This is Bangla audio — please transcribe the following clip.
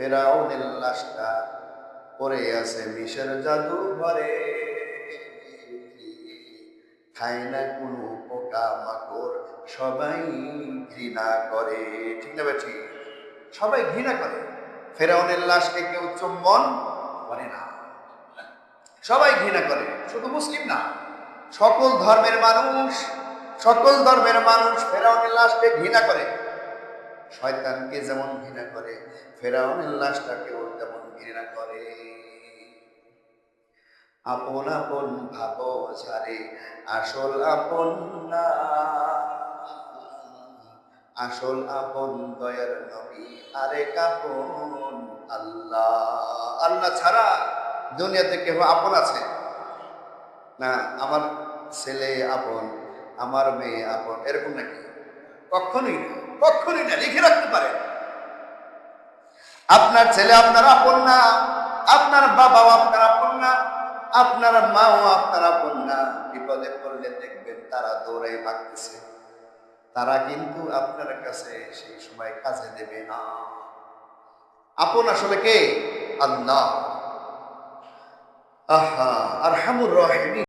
ফেরাউনের লাশটা পড়ে আছে মিশর জাদু ঘরে। খায় না কোনো পোকা মাকড়, সবাই ঘৃণা করে। ঠিক না ঠিক সবাই ঘৃণা করে। ফেরাউনের লাশকে কেউ চুম্বন করে না। সবাই ঘৃণা করে, শুধু মুসলিম না। সকল ধর্মের মানুষ, সকল ধর্মের মানুষ ফেরাউনের লাশকে ঘৃণা করে। শয়তানকে যেমন ঘৃণা করে ফেরাউনের লাশটাকেও তেমন ঘৃণা করে। আপন আপন ভাব ছাড়ে আসল আপন না, আসল আপন দয়ার নবী, আরে আপন আল্লাহ। আল্লাহ ছাড়া দুনিয়াতে কেউ আপন আছে? না, আমার ছেলে আপন, আমার মেয়ে আপন, এরকম নাকি? কখনোই না। কখনোই না লিখে রাখতে পারে। আপনার ছেলে আপনার আপন না, আপনার বাবাও আপনার আপন না, আপনার মাও আপনার আপন না। বিপদে পড়লে দেখবেন তারা দৌড়াই ভাগতেছে। তারা কিন্তু আপনার কাছে সেই সময় কাজে দেবে না। আপন আসলে কে? আল্লাহ। আহা আর হামুর রহিম